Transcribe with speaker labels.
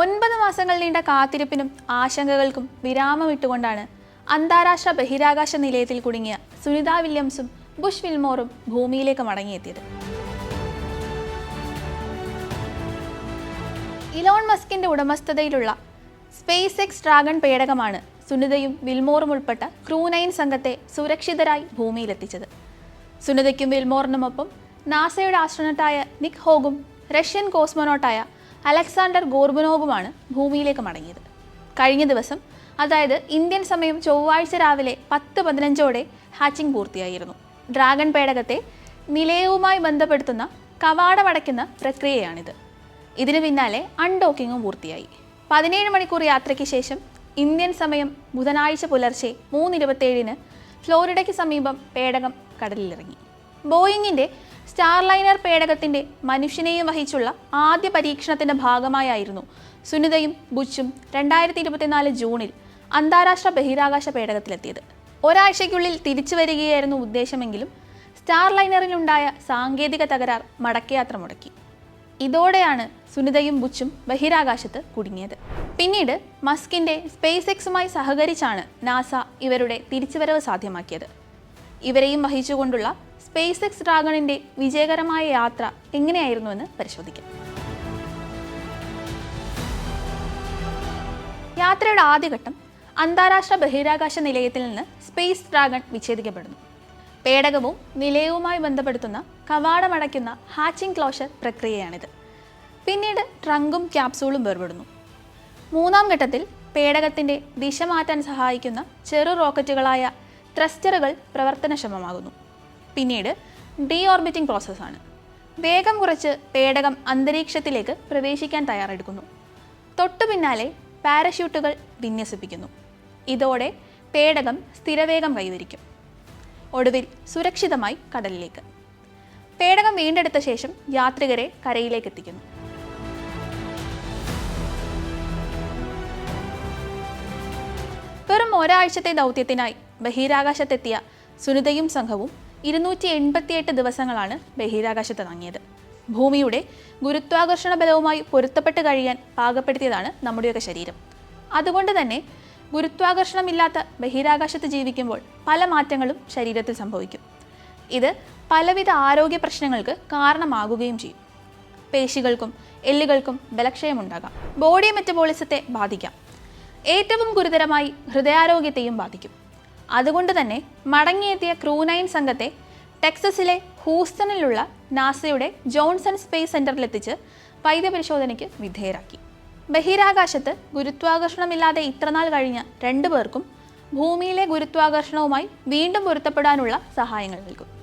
Speaker 1: ഒൻപത് മാസങ്ങൾ നീണ്ട കാത്തിരിപ്പിനും ആശങ്കകൾക്കും വിരാമമിട്ടുകൊണ്ടാണ് അന്താരാഷ്ട്ര ബഹിരാകാശ നിലയത്തിൽ കുടുങ്ങിയ സുനിത വില്യംസും ബുഷ് വിൽമോറും ഭൂമിയിലേക്ക് മടങ്ങിയെത്തിയത്. ഇലോൺ മസ്കിന്റെ ഉടമസ്ഥതയിലുള്ള സ്പേസ് എക്സ് ഡ്രാഗൺ പേടകമാണ് സുനിതയും വിൽമോറും ഉൾപ്പെട്ട ക്രൂ നയൻ സംഘത്തെ സുരക്ഷിതരായി ഭൂമിയിലെത്തിച്ചത്. സുനിതയ്ക്കും വിൽമോറിനുമൊപ്പം നാസയുടെ ആസ്ട്രോണട്ടായ നിക് ഹോഗും റഷ്യൻ കോസ്മോനോട്ടായ അലക്സാണ്ടർ ഗോർബനോവുമാണ് ഭൂമിയിലേക്ക് മടങ്ങിയത്. കഴിഞ്ഞ ദിവസം അതായത് ഇന്ത്യൻ സമയം ചൊവ്വാഴ്ച രാവിലെ പത്ത് പതിനഞ്ചോടെ ഹാച്ചിങ് പൂർത്തിയായിരുന്നു. ഡ്രാഗൺ പേടകത്തെ നിലയവുമായി ബന്ധപ്പെടുത്തുന്ന കവാടമടയ്ക്കുന്ന പ്രക്രിയയാണിത്. ഇതിനു പിന്നാലെ അൺഡോക്കിങ്ങും പൂർത്തിയായി. പതിനേഴ് മണിക്കൂർ യാത്രയ്ക്ക് ശേഷം ഇന്ത്യൻ സമയം ബുധനാഴ്ച പുലർച്ചെ മൂന്നിരുപത്തേഴിന് ഫ്ലോറിഡയ്ക്ക് സമീപം പേടകം കടലിലിറങ്ങി. ബോയിങ്ങിന്റെ സ്റ്റാർലൈനർ പേടകത്തിന്റെ മനുഷ്യനെയും വഹിച്ചുള്ള ആദ്യ പരീക്ഷണത്തിന്റെ ഭാഗമായായിരുന്നു സുനിതയും ബുച്ചും രണ്ടായിരത്തി ഇരുപത്തിനാല് ജൂണിൽ അന്താരാഷ്ട്ര ബഹിരാകാശ പേടകത്തിലെത്തിയത്. ഒരാഴ്ചയ്ക്കുള്ളിൽ തിരിച്ചു വരികയായിരുന്നു ഉദ്ദേശമെങ്കിലും സ്റ്റാർലൈനറിലുണ്ടായ സാങ്കേതിക തകരാർ മടക്കയാത്ര മുടക്കി. ഇതോടെയാണ് സുനിതയും ബുച്ചും ബഹിരാകാശത്ത് കുടുങ്ങിയത്. പിന്നീട് മസ്കിന്റെ സ്പേസ് എക്സുമായി സഹകരിച്ചാണ് നാസ ഇവരുടെ തിരിച്ചുവരവ് സാധ്യമാക്കിയത്. ഇവരെയും വഹിച്ചുകൊണ്ടുള്ള സ്പേസ് എക്സ് ഡ്രാഗണിന്റെ വിജയകരമായ യാത്ര എങ്ങനെയായിരുന്നുവെന്ന് പരിശോധിക്കാം. യാത്രയുടെ ആദ്യഘട്ടം അന്താരാഷ്ട്ര ബഹിരാകാശ നിലയത്തിൽ നിന്ന് സ്പേസ് ഡ്രാഗൺ വിച്ഛേദിക്കപ്പെടുന്നു. പേടകവും നിലയവുമായി ബന്ധപ്പെടുത്തുന്ന കവാടമടയ്ക്കുന്ന ഹാച്ചിംഗ് ക്ലോഷർ പ്രക്രിയയാണിത്. പിന്നീട് ട്രങ്കും ക്യാപ്സൂളും വേർപെടുന്നു. മൂന്നാം ഘട്ടത്തിൽ പേടകത്തിന്റെ ദിശ മാറ്റാൻ സഹായിക്കുന്ന ചെറു റോക്കറ്റുകളായ ത്രസ്റ്ററുകൾ പ്രവർത്തനക്ഷമമാകുന്നു. പിന്നീട് ഡീ ഓർബിറ്റിംഗ് പ്രോസസ്സാണ്. വേഗം കുറച്ച് പേടകം അന്തരീക്ഷത്തിലേക്ക് പ്രവേശിക്കാൻ തയ്യാറെടുക്കുന്നു. തൊട്ടു പിന്നാലെ പാരഷ്യൂട്ടുകൾ വിന്യസിപ്പിക്കുന്നു. ഇതോടെ പേടകം സ്ഥിരവേഗം കൈവരിക്കും. ഒടുവിൽ സുരക്ഷിതമായി കടലിലേക്ക്. പേടകം വീണ്ടെടുത്ത ശേഷം യാത്രികരെ കരയിലേക്ക് എത്തിക്കുന്നു. വെറും ഒരാഴ്ചത്തെ ദൗത്യത്തിനായി ബഹിരാകാശത്തെത്തിയ സുനിതയും സംഘവും ഇരുന്നൂറ്റി എൺപത്തിയെട്ട് ദിവസങ്ങളാണ് ബഹിരാകാശത്ത് തങ്ങിയത് ഭൂമിയുടെ ഗുരുത്വാകർഷണ ബലവുമായി പൊരുത്തപ്പെട്ട് കഴിയാൻ പാകപ്പെടുത്തിയതാണ് നമ്മുടെയൊക്കെ ശരീരം. അതുകൊണ്ട് തന്നെ ഗുരുത്വാകർഷണമില്ലാത്ത ബഹിരാകാശത്ത് ജീവിക്കുമ്പോൾ പല മാറ്റങ്ങളും ശരീരത്തിൽ സംഭവിക്കും. ഇത് പലവിധ ആരോഗ്യ പ്രശ്നങ്ങൾക്ക് കാരണമാകുകയും ചെയ്യും. പേശികൾക്കും എല്ലുകൾക്കും ബലക്ഷയമുണ്ടാകാം ബോഡി മെറ്റബോളിസത്തെ ബാധിക്കാം. ഏറ്റവും ഗുരുതരമായി ഹൃദയാരോഗ്യത്തെയും ബാധിക്കും. അതുകൊണ്ട് തന്നെ മടങ്ങിയെത്തിയ ക്രൂനൈൻ സംഘത്തെ ടെക്സസിലെ ഹൂസ്റ്റണിലുള്ള നാസയുടെ ജോൺസൺ സ്പേസ് സെന്ററിലെത്തിച്ച് വൈദ്യപരിശോധനയ്ക്ക് വിധേയരാക്കി. ബഹിരാകാശത്ത് ഗുരുത്വാകർഷണമില്ലാതെ ഇത്രനാൾ കഴിഞ്ഞ രണ്ടു പേർക്കും ഭൂമിയിലെ ഗുരുത്വാകർഷണവുമായി വീണ്ടും പൊരുത്തപ്പെടാനുള്ള സഹായങ്ങൾ നൽകും.